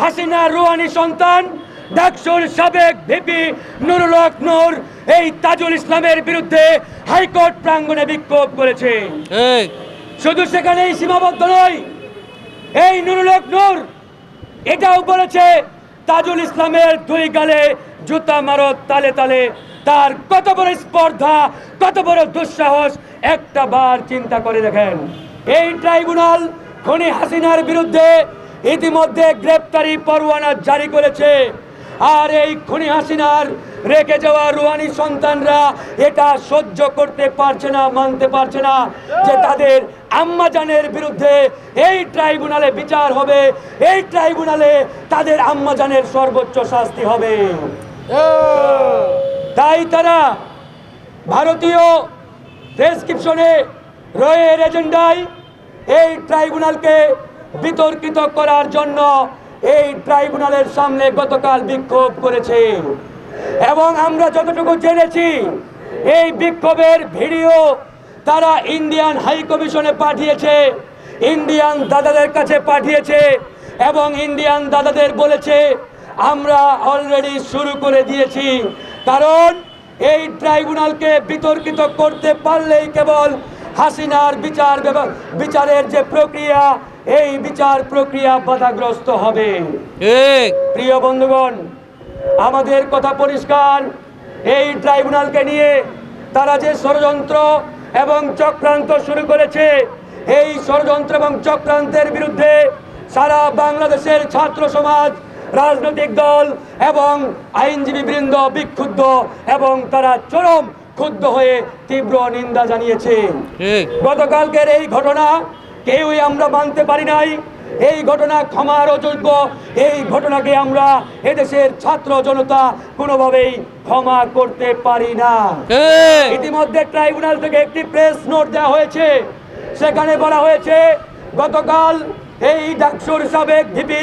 Hasina Rouhani সন্তান ডাকসুর সাবেক ভিপি নুরুল হক নূর এই তাজুল ইসলামের বিরুদ্ধে হাইকোর্ট প্রাঙ্গণে বিক্ষোভ করেছে। শুধু সেখানেই সীমাবদ্ধ নয় এই নুরুল হক নূর এটাও বলেছে তাজুল ইসলামের দুই গালে জুতা মারত তালে তালে তার কত বড় স্পর্ধা কত বড় দুঃসাহস একটা বার চিন্তা করে দেখেন। এই ট্রাইব্যুনাল খনি হাসিনার বিরুদ্ধে ইতিমধ্যে গ্রেপ্তারি পরোয়ানা জারি করেছে। আর এই খুনি হাসিনার রেখে যাওয়া রুহানি সন্তানরা এটা সহ্য করতে পারছে না, মানতে পারছে না যে তাদের আম্মাজানের বিরুদ্ধে এই ট্রাইব্যুনালে বিচার হবে, এই ট্রাইব্যুনালে তাদের আম্মাজানের সর্বোচ্চ শাস্তি হবে। তাই তারা ভারতীয় প্রেসক্রিপশনে রয়ের এজেন্ডায় এই ট্রাইব্যুনালকে বিতর্কিত করার জন্য এই ট্রাইব্যুনালের সামনে গতকাল বিক্ষোভ করেছে। এবং আমরা যতটুকু জেনেছি, এই বিক্ষোভের ভিডিও তারা ইন্ডিয়ান হাই কমিশনে পাঠিয়েছে, ইন্ডিয়ান দাদাদের কাছে পাঠিয়েছে এবং ইন্ডিয়ান দাদাদের বলেছে, আমরা অলরেডি শুরু করে দিয়েছি। কারণ এই ট্রাইব্যুনালকে বিতর্কিত করতে পারলেই কেবল হাসিনার বিচার বিচারের যে প্রক্রিয়া এই বিচার প্রক্রিয়া বাধাগ্রস্ত হবে। প্রিয় বন্ধুগণ আমাদের কথা পরিষ্কার। এই ট্রাইব্যুনালকে নিয়ে তারা যে ষড়যন্ত্র এবং চক্রান্ত শুরু করেছে এই ষড়যন্ত্র এবং চক্রান্তের বিরুদ্ধে সারা বাংলাদেশের ছাত্র সমাজ রাজনৈতিক দল এবং আইনজীবী বৃন্দ বিক্ষুব্ধ এবং তারা চরম ক্ষুব্ধ হয়ে তীব্র নিন্দা জানিয়েছে। গতকালকের এই ঘটনা কেউই আমরা মানতে পারি নাই। এই ঘটনা ক্ষমার অযোগ্য এই ঘটনাকে আমরা এদেশের ছাত্র জনতা কোনোভাবেই ক্ষমা করতে পারি না। ইতিমধ্যে ট্রাইব্যুনাল থেকে একটি প্রেস নোট দেওয়া হয়েছে। সেখানে বলা হয়েছে গতকাল এই ডাকসুর সাবেক ভিপি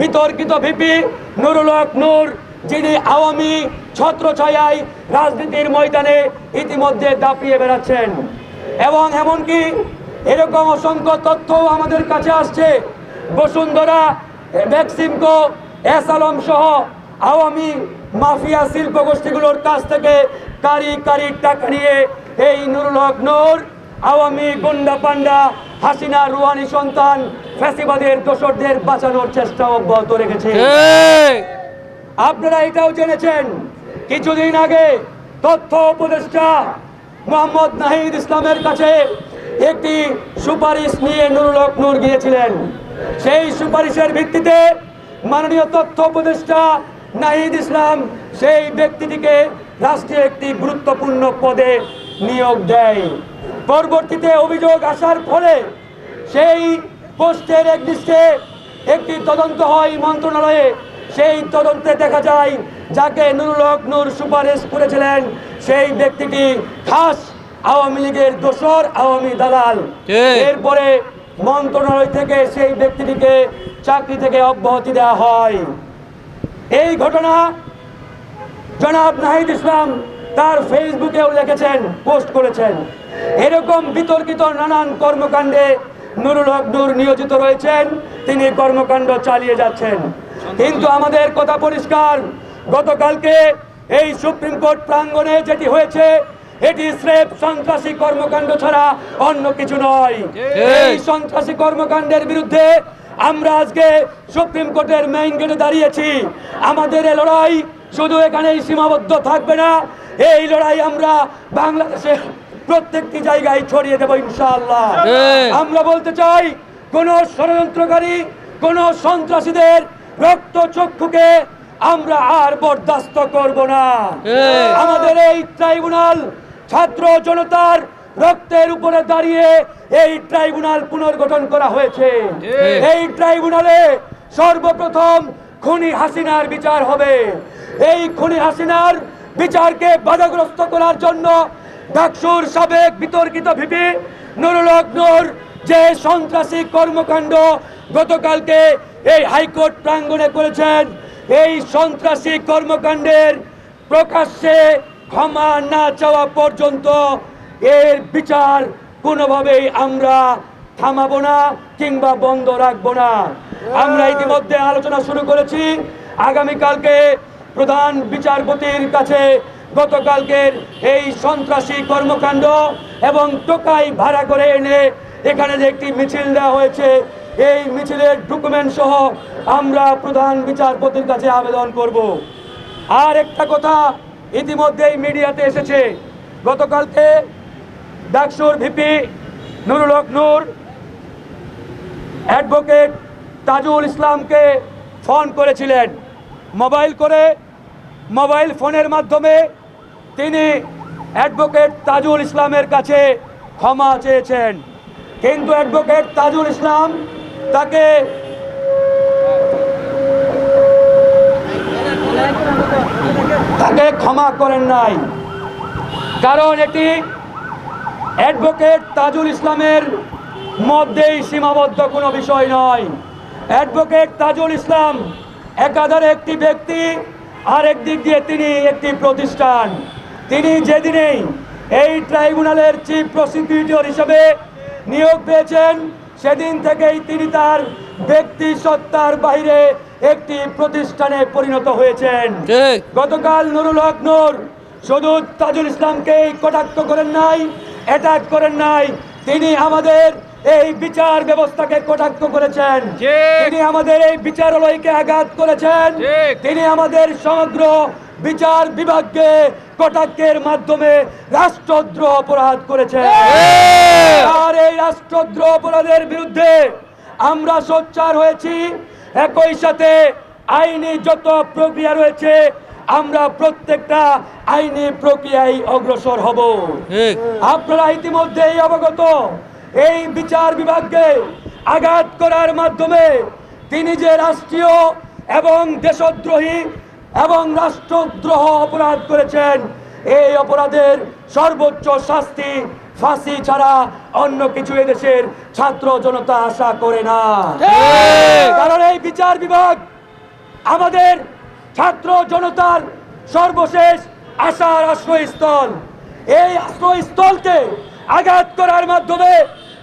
বিতর্কিত ভিপি নুরুল হক নূর যিনি আওয়ামী ছত্রছায়ায় রাজনীতির ময়দানে ইতিমধ্যে দাপিয়ে বেড়াচ্ছেন। এবং এমনকি এরকম অসংখ্য তথ্যও আমাদের কাছে আসছে। বসুন্ধরা ভ্যাকসিমকো এস আলম সহ আওয়ামী মাফিয়া শিল্প গোষ্ঠীগুলোর কাছ থেকে কারি কারি টাকা নিয়ে এই নুরুল হক নূর আওয়ামী গুন্ডা পান্ডা হাসিনা রুহানি সন্তান ফ্যাসিবাদের দোসরদের বাঁচানোর চেষ্টা অব্যাহত রেখেছে। আপনারা এটাও জেনেছেন কিছুদিন আগে তথ্য উপদেষ্টা মোহাম্মদ নাহিদ ইসলামের কাছে একটি সুপারিশ নিয়ে নুরুল হক গিয়েছিলেন। সেই সুপারিশের ভিত্তিতে মাননীয় তথ্য উপদেষ্টা নাহিদ ইসলাম সেই ব্যক্তিটিকে রাষ্ট্রীয় একটি গুরুত্বপূর্ণ পদে নিয়োগ দেয়। পরবর্তীতে অভিযোগ আসার ফলে সেই পোস্টের একদিষ্টে একটি তদন্ত হয় মন্ত্রণালয়ে। সেই তদন্তে দেখা যায়, যাকে নুরুল হক সুপারিশ করেছিলেন, সেই ব্যক্তিটি খাস আওয়ামী লীগের দোসর আওয়ামী দালাল। এরপরে মন্ত্রণালয় থেকে সেই ব্যক্তিটিকে চাকরি থেকে অব্যাহতি দেওয়া হয়। এই ঘটনা জনাব নাহিদ ইসলাম তার ফেসবুকেও লিখেছেন পোস্ট করেছেন। এরকম বিতর্কিত নানান কর্মকাণ্ডে নুরুল হক নূর নিয়োজিত রয়েছেন তিনি কর্মকাণ্ড চালিয়ে যাচ্ছেন। কিন্তু আমাদের কথা পরিষ্কার গতকালকে এই সুপ্রিম কোর্ট প্রাঙ্গণে যেটি হয়েছে এটি স্রেফ সন্ত্রাসী কর্মকাণ্ড ছাড়া অন্য কিছু নয়। এই সন্ত্রাসী কর্মকাণ্ডের বিরুদ্ধে আমরা আজকে সুপ্রিম কোর্টের মেইন গেটে দাঁড়িয়েছি। আমাদের এই লড়াই শুধু এখানেই সীমাবদ্ধ থাকবে না। এই লড়াই আমরা বাংলাদেশের প্রত্যেকটি জায়গায় ছড়িয়ে দেবো ইনশাআল্লাহ। আমরা বলতে চাই কোন ষড়যন্ত্রকারী কোন সন্ত্রাসীদের রক্ত চক্ষুকে আমরা আর বরদাস্ত করব না। আমাদের এই ট্রাইব্যুনাল ছাত্র জনতার রক্তের উপরে দাঁড়িয়ে এই ট্রাইব্যুনাল পুনর্গঠন করা হয়েছে। এই ট্রাইব্যুনালে সর্বপ্রথম খুনি হাসিনার বিচার হবে এই খুনি হাসিনার বিচারকে বাধাগ্রস্ত করার জন্য ডাকসুর সাবেক বিতর্কিত ভিপি নুরুল হক নূর যে সন্ত্রাসী কর্মকাণ্ড গতকালকে এই হাইকোর্ট প্রাঙ্গণে করেছেন এই সন্ত্রাসী কর্মকাণ্ডের প্রকাশ্যে ক্ষমা না চাওয়া পর্যন্ত এর বিচার কোনোভাবেই আমরা থামাবো না কিংবা বন্ধ রাখব না। আমরা ইতিমধ্যে আলোচনা শুরু করেছি। আগামীকালকে প্রধান বিচারপতির কাছে গতকালকের এই সন্ত্রাসী কর্মকাণ্ড এবং টোকাই ভাড়া করে এনে এখানে যে একটি মিছিল দেওয়া হয়েছে এই মিছিলের ডকুমেন্ট সহ আমরা প্রধান বিচারপতির কাছে আবেদন করব। আর একটা কথা ইতিমধ্যেই মিডিয়াতে এসেছে, গতকালকে ডাকসুর ভিপি নুরুল হক নূর, অ্যাডভোকেট তাজুল ইসলামকে ফোন করেছিলেন। মোবাইল করে, মোবাইল ফোনের মাধ্যমে তিনি অ্যাডভোকেট তাজুল ইসলামের কাছে ক্ষমা চেয়েছেন। কিন্তু অ্যাডভোকেট তাজুল ইসলাম তাকে তাকে ক্ষমা করেন নাই। কারণ এটি অ্যাডভোকেট তাজুল ইসলামের মধ্যেই সীমাবদ্ধ কোনো বিষয় নয়। অ্যাডভোকেট তাজুল ইসলাম একাধারে একটি ব্যক্তি আর একদিক দিয়ে তিনি একটি প্রতিষ্ঠান। তিনি যেদিনেই এই ট্রাইব্যুনালের চিফ প্রসিকিউটর হিসেবে নিয়োগ পেয়েছেন, সেদিন থেকেই তিনি তার ব্যক্তি সত্তার বাইরে একটি প্রতিষ্ঠানে পরিণত হয়েছেন। গতকাল নুরুল হক নূর শুধু তাজুল ইসলামকে কটাক্ষ করেন নাই অ্যাটাক করেন নাই। তিনি আমাদের এই বিচার ব্যবস্থাকে কটাক্ষ করেছেন। তিনি আমাদের এই বিচারালয়কে আঘাত করেছেন। তিনি আমাদের সমগ্র বিচার বিভাগকে কটাক্ষের মাধ্যমে রাষ্ট্রদ্রোহ অপরাধ করেছেন। আর এই রাষ্ট্রদ্রোহ অপরাধের বিরুদ্ধে আমরা সোচ্চার হয়েছি একই সাথে আইনি যত প্রক্রিয়া রয়েছে আমরা প্রত্যেকটা আইনি প্রক্রিয়ায় অগ্রসর হব। আপনারা ইতিমধ্যেই অবগত এই বিচার বিভাগকে আঘাত করার মাধ্যমে তিনি যে রাষ্ট্রীয় এবং দেশদ্রোহী এবং রাষ্ট্রদ্রোহ অপরাধ করেছেন এই অপরাধের সর্বোচ্চ শাস্তি ফাঁসি ছাড়া অন্য কিছু এদেশের ছাত্র জনতা আশা করে না। কারণ এই বিচার বিভাগ আমাদের ছাত্র জনতার সর্বশেষ আশার আশ্রয়স্থল। এই আশ্রয়স্থলকে আঘাত করার মাধ্যমে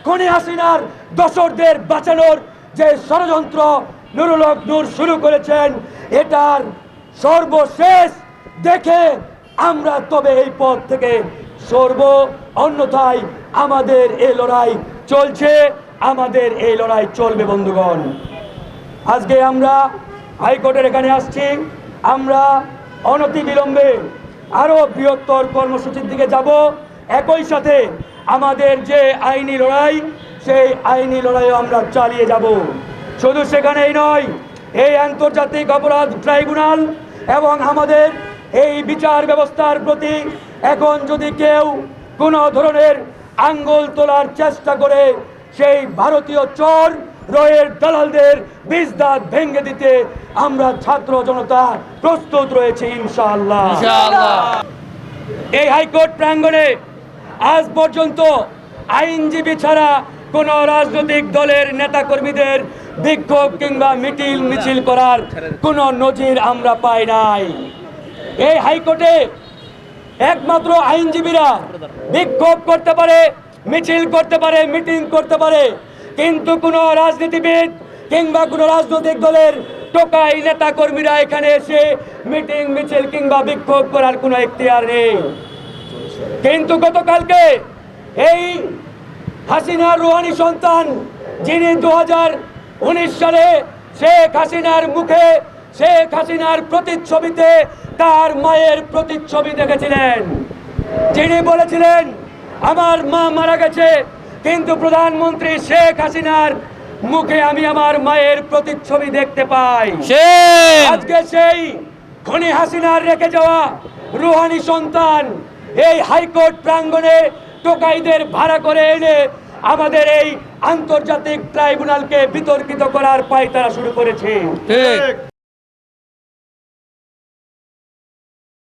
খনি হাসিনার দশরদের বাঁচানোর যে ষড়যন্ত্র নুরুল নূর শুরু করেছেন এটার সর্বশেষ দেখে আমরা তবে এই পথ থেকে সরব, অন্যথায় আমাদের এই লড়াই চলছে, আমাদের এই লড়াই চলবে, বন্ধুগণ। আজকে আমরা হাইকোর্টের এখানে আসছি। আমরা অনতি বিলম্বে আরও বৃহত্তর কর্মসূচির দিকে যাব। একই সাথে আমাদের যে আইনি লড়াই, সেই আইনি লড়াইও আমরা চালিয়ে যাব। শুধু সেখানেই নয়, এই আন্তর্জাতিক অপরাধ ট্রাইব্যুনাল এবং আমাদের এই বিচার ব্যবস্থার প্রতি এখন যদি কেউ কোনো ধরনের আঙ্গুল তোলার চেষ্টা করে সেই ভারতীয় চোর রয়ের দালালদের বীজ দাঁত ভেঙে দিতে আমরা ছাত্র জনতা প্রস্তুত রয়েছে ইনশাআল্লাহ। ইনশাআল্লাহ। এই হাইকোর্ট প্রাঙ্গণে আজ পর্যন্ত আইনজীবী ছাড়া কোনো রাজনৈতিক দলের নেতাকর্মীদের বিক্ষোভ কিংবা মিটিল মিছিল করার কোনো নজির আমরা পাই নাই। এই হাইকোর্টে একমাত্র আইনজীবীরা বিক্ষোভ করতে পারে, মিছিল করতে পারে, মিটিং করতে পারে, কিন্তু কোনো রাজনীতিবিদ কিংবা কোনো রাজনৈতিক দলের টোকাই নেতা কর্মীরা এখানে এসে মিটিং, মিছিল কিংবা বিক্ষোভ করার কোনো এখতিয়ার নেই। কিন্তু গতকালকে এই হাসিনার রুহানি সন্তান, যিনি দু সালে শেখ হাসিনার মুখে, শেখ হাসিনার প্রতিচ্ছবিতে তার মায়ের প্রতিচ্ছবি দেখেছিলেন। যিনি বলেছিলেন আমার মা মারা গেছে কিন্তু প্রধানমন্ত্রী শেখ হাসিনার মুখে আমি আমার মায়ের প্রতিচ্ছবি দেখতে পাই। আজকে সেই খনি হাসিনার রেখে যাওয়া রুহানি সন্তান এই হাইকোর্ট প্রাঙ্গণে টোকাইদের ভাড়া করে এনে আমাদের এই আন্তর্জাতিক ট্রাইব্যুনালকে বিতর্কিত করার পায়তারা শুরু করেছে। ঠিক।